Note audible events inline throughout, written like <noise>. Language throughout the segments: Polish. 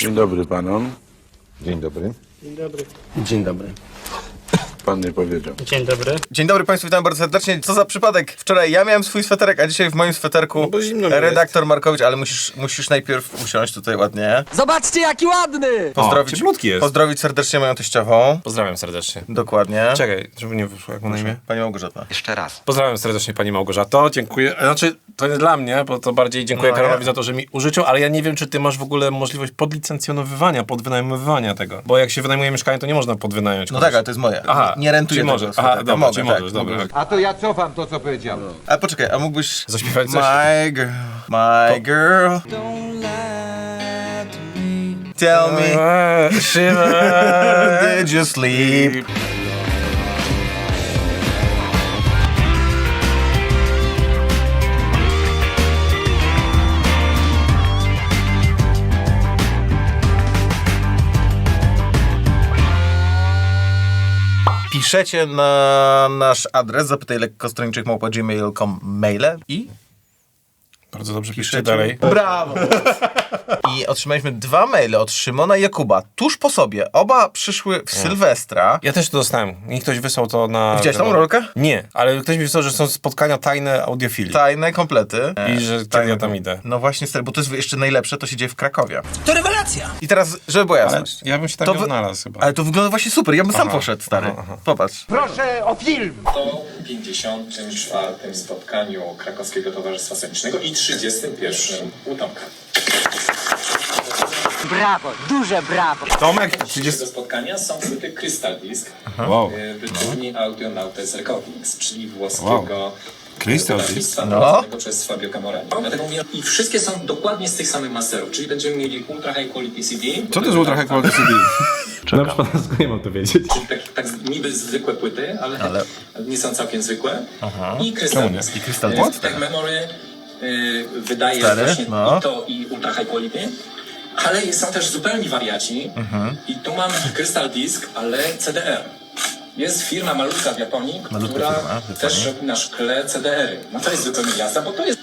Dzień dobry panom. Dzień dobry. Dzień dobry. Pan nie powiedział. Dzień dobry. Dzień dobry Państwu, witam bardzo serdecznie. Co za przypadek? Wczoraj ja miałem swój sweterek, a dzisiaj w moim sweterku No bo zimno mi redaktor Markowicz, ale musisz, musisz najpierw usiąść tutaj ładnie. Zobaczcie, jaki ładny! Pozdrowić, cieplutki jest. pozdrowić serdecznie moją teściową. Pozdrawiam serdecznie. Dokładnie. Czekaj, żeby nie wyszło jak ma na imię. Pani Małgorzata. Jeszcze raz. Pozdrawiam serdecznie pani Małgorzato, dziękuję. Znaczy, to nie dla mnie, bo to bardziej dziękuję No, Karolowi ja- za to, że mi użyczył, ale ja nie wiem, czy ty masz w ogóle możliwość podlicencjonowywania, podwynajmowywania tego. Bo jak się wynajmuje mieszkanie, to nie można podwynająć. No tak, ale to jest moje. Aha, nie rentuję tego możesz. Aha, dobra, mogę, tak, możesz, dobra. mogę. A to ja cofam to, co powiedziałem. Ale poczekaj, a mógłbyś... Zaśpiewać coś? My girl, my girl. Tell me, Eee, Shiver. <laughs> did you sleep? Piszecie na nasz adres zapytaj małpa gmail.com maile i Bardzo dobrze, piszcie dalej. Brawo! <laughs> I otrzymaliśmy dwa maile od Szymona i Jakuba, tuż po sobie. Oba przyszły w Sylwestra. Ja też to dostałem. Mi ktoś wysłał to na... Widziałeś tą rolkę? Nie, ale ktoś mi wysłał, że są spotkania tajne audiofilii. Tajne komplety. I że kiedy ja tam idę. No właśnie, stary, bo to jest jeszcze najlepsze, to się dzieje w Krakowie. To rewelacja! I teraz, żeby była Ale jasność. ja bym się tam To nie wy- odnalazł chyba. Ale to wygląda właśnie super, ja bym sam poszedł, stary. aha, aha. Popatrz. Proszę o film! 54. spotkaniu Krakowskiego Towarzystwa Scenicznego i 31. u Tomka. Brawo, duże brawo! Tomek, Tego 30... spotkania są płyty Crystal Disc Wow. y, wytwórni Audionautes Recordings, czyli włoskiego Crystal wydawnictwa No. prowadzonego przez Fabio Camorani. Dlatego mówię, I wszystkie są dokładnie z tych samych masterów, czyli będziemy mieli Ultra High Quality CD. Co to jest Ultra High Quality CD? Na przykład nie mam to wiedzieć. Czyli tak, tak niby zwykłe płyty, ale, Ale- nie są całkiem zwykłe. I Czemu Crystal? Disc. I Crystal Y, Disc. Tak Memory y, wydaje Stary, właśnie no. i to i Ultra High Quality. Ale są też zupełni wariaci. Mhm. I tu mam Crystal Disc, ale CDR. Jest firma malutka w Japonii, Malutka która firma w Japonii. też robi na szkle CDR-y. No to jest zupełnie jazda, bo to jest...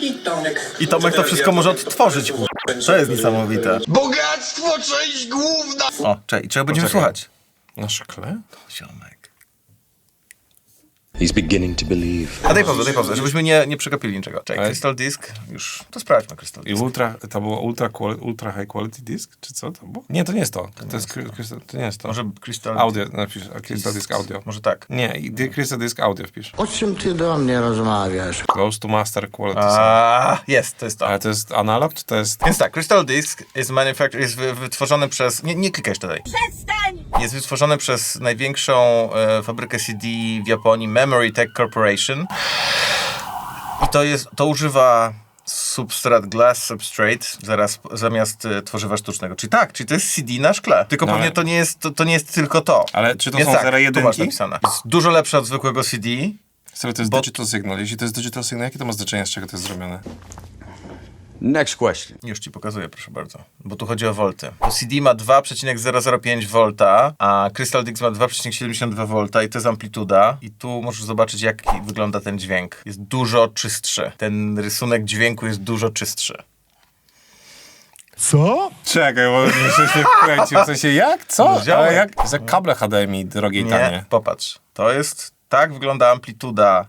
I Tomek... I Tomek to wszystko może odtworzyć, kur- To jest niesamowite. Bogactwo, część główna! O, czekaj, czego będziemy Poczekaj. słuchać? Na szkle? Ziomek. He's beginning to believe. A daj pauzę, daj pauzę, żebyśmy nie, nie przegapili niczego. Czekaj, Ale- Crystal Disc, już, to sprawdźmy Crystal I Disc. ultra, to było ultra, quali- ultra high quality disk, czy co to było? Nie, to nie jest to. To, jest, kry- krystal- to nie jest to. Może Crystal... Audio, napisz, a Crystal Disk Audio. Może tak. Nie, i di- Crystal Disk Audio wpisz. O czym ty do mnie rozmawiasz? Close to master quality. sound. A, jest, to jest to. Ale to jest analog, czy to jest... Więc tak, Crystal Disc jest, manufactured, jest wy, wytworzony przez... Nie, nie klikaj jeszcze dalej. Przestań! Jest wytworzony przez największą e, fabrykę CD w Japonii, Memory Tech Corporation. I to jest, to używa substrat glass substrate zaraz, zamiast e, tworzywa sztucznego. Czyli tak, czyli to jest CD na szkle. Tylko No pewnie ale- to nie, jest, to, to nie jest tylko to. Ale czy to Jest są tak, masz jedynki? napisane. Jest dużo lepsze od zwykłego CD. Sorry, to jest Bo- digital signal. Jeśli to jest digital signal, jakie to ma znaczenie, z czego to jest zrobione? Next question. Już ci pokazuję, proszę bardzo. Bo tu chodzi o volty. To CD ma 2,005 V, a Crystal Dix ma 2,72 V i to jest amplituda. I tu możesz zobaczyć, jak wygląda ten dźwięk. Jest dużo czystszy. Ten rysunek dźwięku jest dużo czystszy. Czekaj, bo mi się nie wkręcił. W sensie, jak? Co? No. Ale jak? Jak kable HDMI drogie i Nie, tanie. popatrz. To jest... Tak wygląda amplituda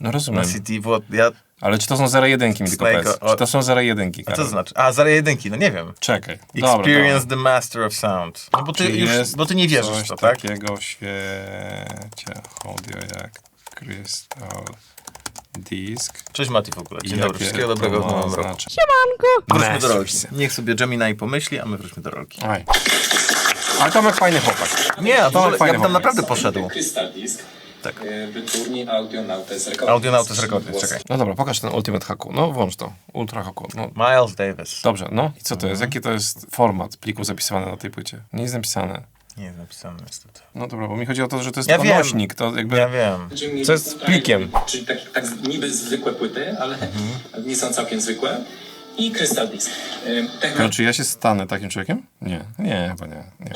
No na rozumiem. CD. Bo ja... Ale czy to są zero jedynki mi tylko powiedz? Czy to są zero jedynki, A co Karol? to znaczy? A, zero jedynki, no nie wiem. Czekaj. Dobra, Experience dobra. the master of sound. No bo ty, Czyli już, jest bo ty nie wierzysz coś w to, tak? takiego w świecie audio jak Crystal Disk. Cześć Mati w ogóle. Dzień I dobry. Wszystkiego dobrego w to nowym roku. znaczenie? Wróćmy do rolki. Niech sobie Gemini pomyśli, a my wróćmy do rolki. Oj. Ale Tomek fajny chłopak. Nie, a fajny ja bym tam chłopak. naprawdę poszedł. Crystal Disc. Tak. y, Wytwórni Audionautes Recordings. Audionautes czyli Recordings, włoskiego czekaj. No dobra, pokaż ten Ultimate Haku. No włącz to. Ultra Haku. No. Miles Davis. Dobrze, no. I co to Mhm. jest? Jaki to jest format pliku zapisywany na tej płycie? Nie jest napisane. Nie jest napisane niestety. No dobra, bo mi chodzi o to, że to jest Ja. To jakby... Ja wiem. Mieli Co jest Ultra plikiem? Czyli tak, tak niby zwykłe płyty, ale nie są całkiem zwykłe. I Crystal Disc. Y, Te No, czy ja się stanę takim człowiekiem? Nie, nie, chyba nie. nie.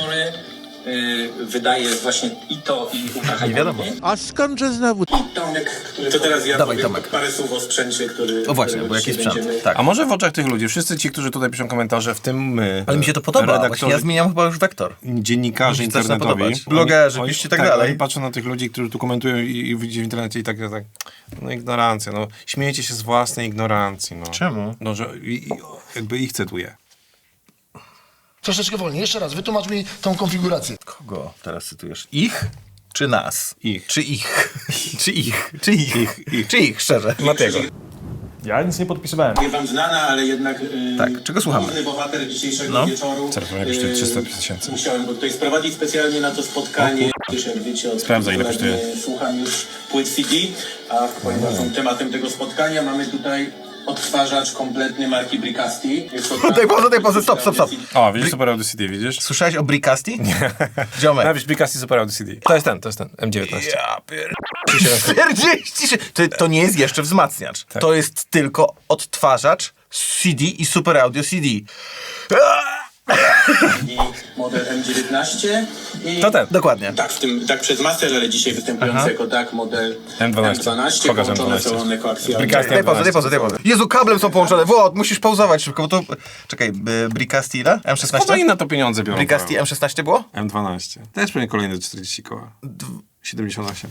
Y, wydaje właśnie i to, i ultra Nie wiadomo. A skądże znowu? I Tomek, który... To teraz ja Dawaj, powiem Tomek. parę słów o sprzęcie, który... O właśnie, bo jaki dzisiaj sprzęt? będziemy- Tak. A może w oczach tych ludzi, wszyscy ci, którzy tutaj piszą komentarze, w tym my, Ale mi się to podoba, właśnie redaktorzy, ja zmieniam chyba już wektor. dziennikarze Mi się zaczyna internetowi, podobać. Blogerzy, piszcie tak dalej. Oni patrzą na tych ludzi, którzy tu komentują i, i widzicie w internecie i tak, tak, no ignorancja, no śmiejecie się z własnej ignorancji, no. Czemu? No, że i, i, jakby ich cytuję. Troszeczkę wolniej. Jeszcze raz, wytłumacz mi tą konfigurację. Kogo teraz cytujesz? Ich czy nas? Ich. Czy ich? czy ich? Czy ich? ich. Czy ich, szczerze? Matego. Ja nic nie podpisywałem. Nie wam znana, ale jednak y, Tak, czego słuchamy? główny bohater dzisiejszego No. wieczoru. Zaraz powiem, jak kosztuje y, 300 tysięcy. Musiałem go tutaj sprowadzić specjalnie na to spotkanie, gdyż jak wiecie, od Sprawdzaj, ile kilku lat kosztuje. nie słucham już płyt CD, a ponieważ są tematem tego spotkania, mamy tutaj odtwarzacz kompletny marki Bricasti. Jest to Daj pauzę, daj pauzę, stop, stop, stop. O, widzisz Super Audio CD, widzisz? Słyszałeś o Bricasti? Nie. Ziomek. Napisz Bicasti Super Audio CD. To jest ten, to jest ten, M19. Ja pier... 46. To, to nie jest jeszcze wzmacniacz. Tak. To jest tylko odtwarzacz CD i Super Audio CD. <laughs> i model M19. I To ten. Dokładnie. Tak, w tym, tak przez Master, ale dzisiaj występujący Aha. jako tak model M12. M12 Pokaż połączone M12. są one koaksjalnie. Bricasti Daj pauzę, daj pauzę, daj pauzę. Jezu, kablem są połączone. Włod, musisz pauzować szybko, bo to... Czekaj, y, Bricasti ile? Skąd oni M16? na to pieniądze biorą? Bricasti Paweł? M16 było? M12. Też pewnie kolejne 40 koła. 78.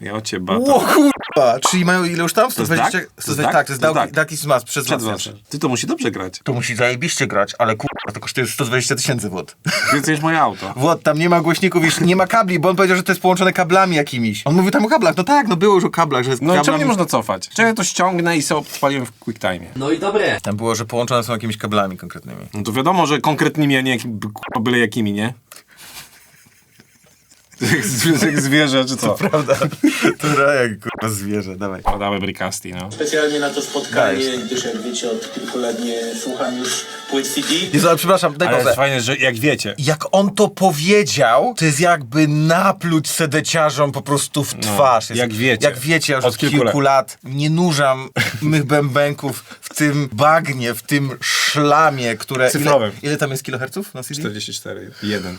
Ja o cię bata. O kurwa, czyli mają ile już tam? To jest DAC? 120? To jest DAC? Tak, to jest To is Mass przez. Ty to musi dobrze grać. To musi zajebiście grać, ale kurwa, to kosztuje 120 tysięcy Włod. Więcej niż moje auto. <laughs> Włod, tam nie ma głośników, już nie ma kabli, bo on powiedział, że to jest połączone kablami jakimiś. On mówił tam o kablach, no tak, no było już o kablach, że jest No i czemu kablami. nie można cofać? Czemu ja to ściągnę i sobie odpaliłem w QuickTime? No i dobre. Tam było, że połączone są jakimiś kablami konkretnymi. No to wiadomo, że konkretnymi, a nie byle jakimi, nie? Jak zwierzę, czy co? Prawda? To jak kurwa zwierzę, dawaj. Podamy Bricasti, no. Specjalnie na to spotkanie, Dajesz. gdyż jak wiecie, od kilku lat nie słucham już płyt CD. Jezu, ale przepraszam, daj Ale pauzę. jest fajne, że jak wiecie, Jak on to powiedział, to jest jakby napluć sedeciarzom po prostu w twarz. Jest, jak wiecie. Jak wiecie, ja już Od od kilku kilku, lat. nie nurzam mych bębenków w tym bagnie, w tym szlamie, które... Cyfrowym. Ile, ile tam jest kiloherców na CD? 44, 1.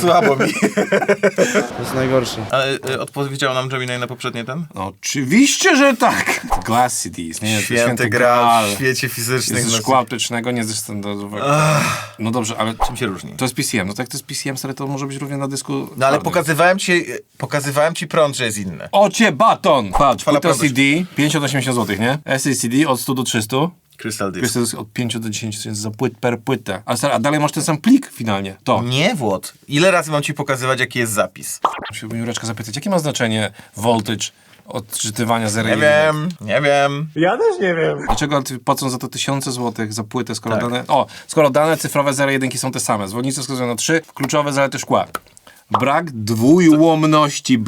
Słabo mi. To jest najgorsze. Ale y, odpowiedział nam Gemini na poprzednie ten? No oczywiście, że tak! Glass CDs, nie? To Święty grał w świecie fizycznych. Jest ze szkła optycznego, nie ze standardowego. No dobrze, ale Czym się różni? to jest PCM. No tak, to jest PCM, stary, to może być równie na dysku No ale pokazywałem ci, pokazywałem ci prąd, że jest inny. O cię baton! Patrz, Fala. CD, 5 od 80 zł, nie? SACD od 100 do 300. Crystal Disc. To jest od 5 do 10 tysięcy za płyt per płytę. A, stary, a dalej masz ten sam plik finalnie. To. Nie, Włod. Ile razy mam ci pokazywać, jaki jest zapis? Musiałbym Jureczka zapytać, jakie ma znaczenie voltage odczytywania 0 Nie wiem, nie wiem. Dlaczego ty płacą za to tysiące złotych za płytę, skoro Tak. dane... O, skoro dane cyfrowe 0,1 są te same. Zwolnice wskazują na trzy kluczowe zalety szkła. Brak dwójłomności.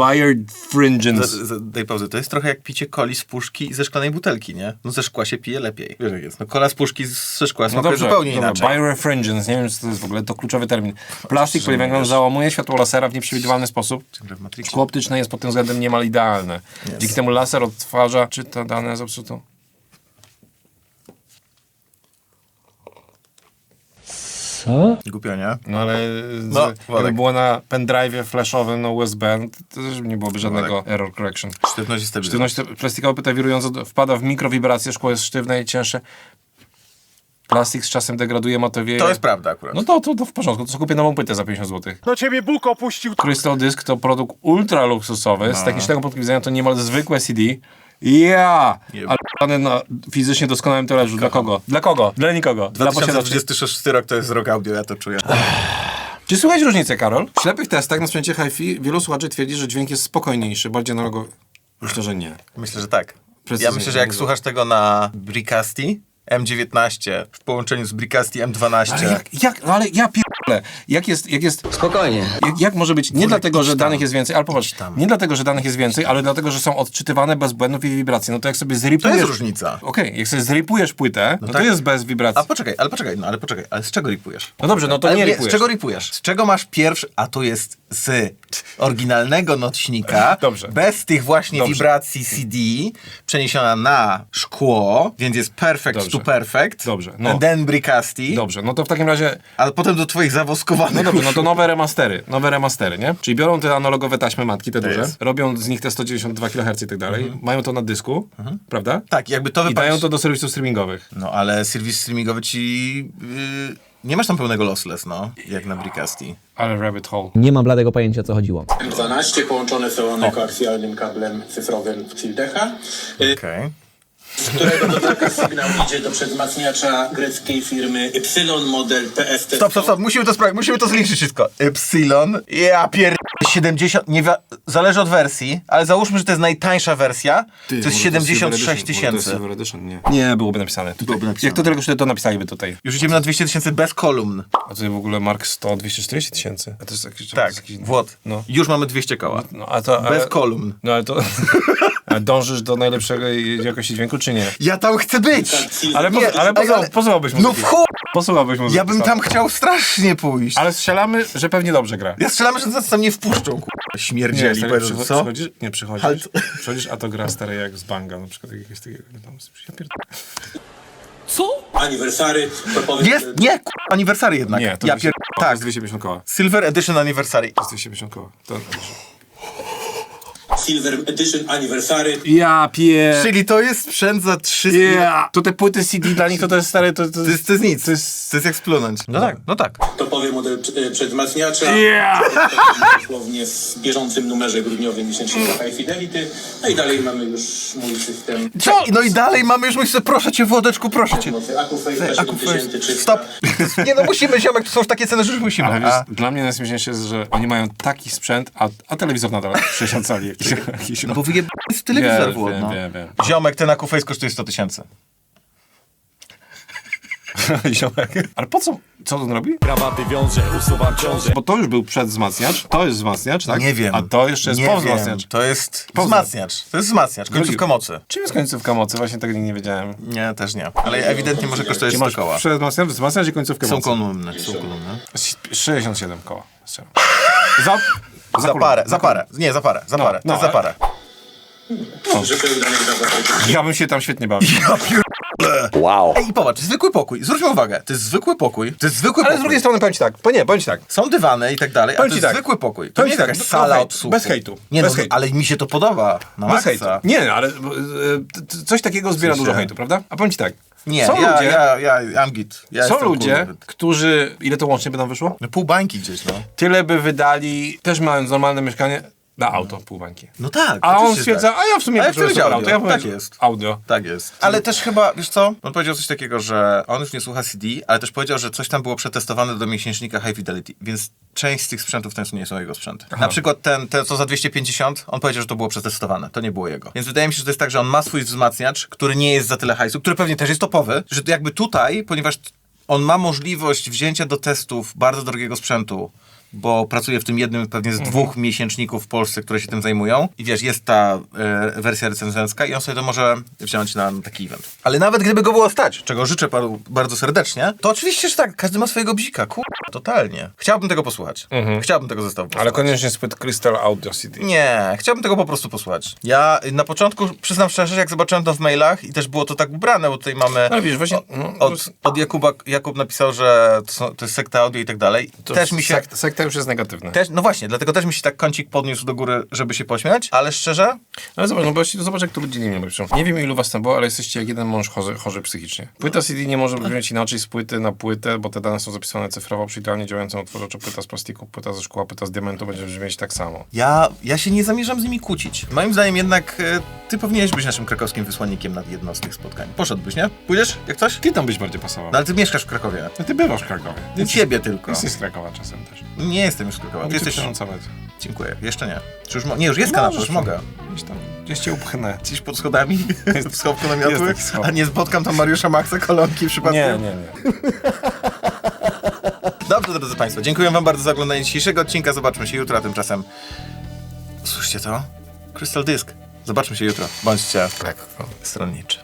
Z, z, daj pauzę. To jest trochę jak picie coli z puszki i ze szklanej butelki, nie? No ze szkła się pije lepiej. Wiesz jak jest. No kola z puszki z- ze szkła No smakuje dobrze, zupełnie dobra, inaczej. Birefringence, nie wiem, co to jest w ogóle, to kluczowy termin. Plastik poliwęglan załamuje światło lasera w nieprzewidywalny sposób. Szkło optyczne jest pod tym względem niemal idealne. Dzięki temu laser odtwarza, czyta dane zepsutą. Głupio, nie? No ale z, No, Władek. było na pendrive'ie flashowym na USB, to też nie byłoby żadnego error correction. Sztywność i stabilizacja. Sztywność plastikowa płyta wirująca wpada w mikrowibracje, szkło jest sztywne i cięższe. Plastik z czasem degraduje, matowieje. To jest prawda akurat. No to, to, to w porządku, to kupię nową płytę za 50 zł. No ciebie Bóg opuścił. Crystal Disk to produkt ultra luksusowy, No. z technicznego punktu widzenia to niemal zwykłe CD. Ja! Ale na fizycznie doskonałym talerzu. Dla kogo? Dla kogo? Dla nikogo. Dla posiadaczy. 2026 rok to jest rok audio, ja to czuję. Czy słychać różnicę, Karol? W ślepych testach na sprzęcie HiFi wielu słuchaczy twierdzi, że dźwięk jest spokojniejszy, bardziej analogowy. Myślę, że nie. Myślę, że tak. Precyzyjnie Ja myślę, że jak słuchasz tego na Bricasti M19 w połączeniu z Bricasti M12. Ale jak, jak, no ale ja pierdolę. Jak jest, jak jest, Spokojnie. jak, jak może być, nie dlatego, że danych jest więcej, ale popatrz, tam. nie dlatego, że danych jest więcej, ale dlatego, że są odczytywane bez błędów i wibracji. No to jak sobie To zripujesz... jest różnica. Okej, jak sobie zripujesz płytę, no, to tak. jest bez wibracji. A poczekaj, ale poczekaj, no ale poczekaj, ale z czego ripujesz? No dobrze, no to ale nie ripujesz. Z czego ripujesz? Z czego masz pierwszy, a to jest z oryginalnego notśnika, <laughs> Dobrze. bez tych właśnie Dobrze. wibracji CD, przeniesiona na szkło, więc jest perfect Dobrze. To Perfect. Dobrze, no. Then Bricasti. Dobrze, no to w takim razie A potem do twoich zawoskowanych. No dobrze, no to nowe remastery, nowe remastery, nie? Czyli biorą te analogowe taśmy matki, te duże, jest. robią z nich te 192 kHz i tak dalej, mają to na dysku, prawda? Tak, jakby to I wypadło. dają to do serwisów streamingowych. No ale serwis streamingowy ci... Yy, nie masz tam pełnego lossless, no. Jak na Bricasti. Ale rabbit hole. Nie mam bladego pojęcia, o co chodziło. M12 połączone są one koaksjalnym kablem cyfrowym Cildecha, y, Okej. Z którego do taka sygnał idzie do przedwzmacniacza greckiej firmy Y model PST. Stop, stop, stop. Musimy to sprawdzić, musimy to zliczyć wszystko. Epsilon. Ja pier... 70, nie wi- zależy od wersji, ale załóżmy, że to jest najtańsza wersja, to jest 76 tysięcy. Silver Edition, nie. Nie, byłoby napisane. Tutaj. Byłoby napisane. Jak to kosztuje, to napisaliby tutaj. Już idziemy na 200 tysięcy bez kolumn. A tutaj w ogóle Mark 100, 240 tysięcy. A to jest jakiś... to Tak, jest jakiś Włod. No. Już mamy 200 koła. No, a to... Bez ale- kolumn. No ale to... <laughs> Dążysz do najlepszego jakości dźwięku, czy nie? Ja tam chcę być! Ale, Nie, poz, ale posłuchał, ale- posłuchałbyś No muzyki. w chuj! Posłuchałbyś muzyki. Ja bym sam. tam chciał strasznie pójść. Ale strzelamy, że pewnie dobrze gra. Ja strzelamy, że nas tam nie wpuszczą, k***a. Śmierdzieli, serio, powiedzą, przycho- co? Przychodzisz? Nie, przychodzisz. Ale Przychodzisz, a to gra stare jak z banga, na przykład jakiegoś takiego. Tam, ja pierdolę. Aniversary, to powiem... Jest, nie, k***a, aniversary jednak. Nie, to, ja 200, pier... Tak, jest 250 koła. Silver Edition Anniversary. To jest 250 koła. To... Silver Edition Anniversary. Ja pier... Czyli to jest sprzęt za 300... Yeah. To te płyty CD dla nich to, to jest stare, to, to, To jest, to jest nic, To jest... to jest jak splunąć. No tak, no tak. Topowy model przedwzmacniacza. Yeah. Dosłownie w bieżącym numerze grudniowym miesięcznika High Fidelity. No i dalej mamy już mój system. Co? No i dalej mamy już myślę, proszę cię Włodeczku, proszę cię. mocy Acufake Aku, 7300. Stop. Nie no, musimy, ziomek, to są już takie ceny, że już musimy. Ale wiesz, A, dla mnie najśmieszniejsze jest, że oni mają taki sprzęt, a, a telewizor nadal 60 cali. Jakiś, <laughs> jakiś, no bo wyjeb... jest telewizor wiem, Włod, wiem, no. wiem, wiem. Ziomek, ten Akuface kosztuje 100 tysięcy. <laughs> Ziomek. Ale po co? Co on robi? Krawaty wiąże, usuwam ciążę. Bo to już był przedwzmacniacz, to jest wzmacniacz, tak? Nie wiem. A to jeszcze jest nie powzmacniacz. Wiem. To jest Powzma- wzmacniacz. To jest wzmacniacz, końcówka mocy. Czym jest końcówka mocy? Właśnie tego nie wiedziałem. Nie, też nie. Ale ewidentnie może kosztować Czy 100 masz koła. przedwzmacniacz, wzmacniacz i końcówkę Są mocy? kolumny, są kolumny. 67 koła. Za, Za kolumnę, parę, za parę. Nie, za parę, za No, parę. no, To jest za parę. Udanej zabawy. Ja bym się tam świetnie bawił. Ej, i popatrz, zwykły pokój. Zwróćmy uwagę, to jest zwykły pokój. To jest zwykły Ale z pokój. drugiej strony powiem ci tak, bo nie, powiem ci tak. Są dywany i tak dalej, a to Powiem ci jest tak. zwykły pokój. To nie jest tak, jakaś bez sala hejtu, obsługi. bez hejtu, Nie, bez no, hejtu. ale mi się to podoba. Na Bez maksa. hejtu. Nie, ale e, coś takiego zbiera sensie- dużo hejtu, prawda? A powiem ci tak. Nie, są ja, ludzie, ja, ja, I'm git. Ja są ludzie, cool. którzy, ile to łącznie by nam wyszło? No pół bańki gdzieś, no. Tyle by wydali, też mając normalne mieszkanie, na auto pół bańki. No tak. A on stwierdza, tak. a ja w sumie ja audio. auto. Ja Tak jest. Audio. Tak jest. Ale też chyba, wiesz co? On powiedział coś takiego, że on już nie słucha CD, ale też powiedział, że coś tam było przetestowane do miesięcznika High Fidelity, więc część z tych sprzętów to nie są jego sprzęty. Na przykład ten, ten, co za 250, on powiedział, że to było przetestowane, to nie było jego. Więc wydaje mi się, że to jest tak, że on ma swój wzmacniacz, który nie jest za tyle hajsu, który pewnie też jest topowy, że jakby tutaj, ponieważ on ma możliwość wzięcia do testów bardzo drogiego sprzętu, bo pracuje w tym jednym pewnie z dwóch miesięczników w Polsce, które się tym zajmują. I wiesz, jest ta e, wersja recenzencka i on sobie to może wziąć na taki event. Ale nawet gdyby go było stać, czego życzę panu bardzo serdecznie, to oczywiście, że tak, każdy ma swojego bzika, kur... totalnie. Chciałbym tego posłuchać. Chciałbym tego zestawu posłuchać. Ale koniecznie spłyt Crystal Audio CD. Nie, chciałbym tego po prostu posłuchać. Ja na początku, przyznam szczerze, jak zobaczyłem to w mailach i też było to tak ubrane, bo tutaj mamy... Ale wiesz, właśnie... No, Od, od Jakuba, Jakub napisał, że to, są, to jest sekta audio i tak dalej. to Też mi się... Sekta, sekta już jest negatywna. Też, no właśnie, dlatego też mi się tak kącik podniósł do góry, żeby się pośmiać, ale szczerze, Ale zobacz, no bo zobacz jak to ludzie nie piszą. Nie wiem ilu was tam było, ale jesteście jak jeden mąż chorzy, chorzy psychicznie. Płyta CD nie może brzmieć inaczej z płyty na płytę, bo te dane są zapisywane cyfrowo przy idealnie działającym otworzaczu. Płyta z plastiku, płyta ze szkła, płyta z diamentu będzie brzmieć tak samo. ja, ja się nie zamierzam z nimi kłócić. Moim zdaniem jednak e, ty powinieneś być naszym krakowskim wysłannikiem na jedno z tych spotkań. Poszedłbyś, nie? Pójdziesz, jak coś? Ty tam byś bardziej pasował. No ale ty mieszkasz w Krakowie. No ty bywasz w Krakowie. Ty ciebie tylko. Jesteś z Krakowa czasem też. Nie jestem już z Krakowa. Ty jesteś... przenącować. Dziękuję. Jeszcze nie. Czy już mo... Nie, już jest kanapa, już mogę. Gdzieś tam, gdzieś cię upchnę. Gdzieś pod schodami, <laughs> w schowku namiotu, Jest taki schowek. a nie spotkam tam Mariusza Maxa Kolonki przypadkiem. Nie, nie, nie. <laughs> Dobrze, drodzy Państwo, dziękuję Wam bardzo za oglądanie dzisiejszego odcinka. Zobaczmy się jutro, a tymczasem... Słyszcie to? Crystal Disk. Zobaczmy się jutro. Bądźcie Tak. stronniczy.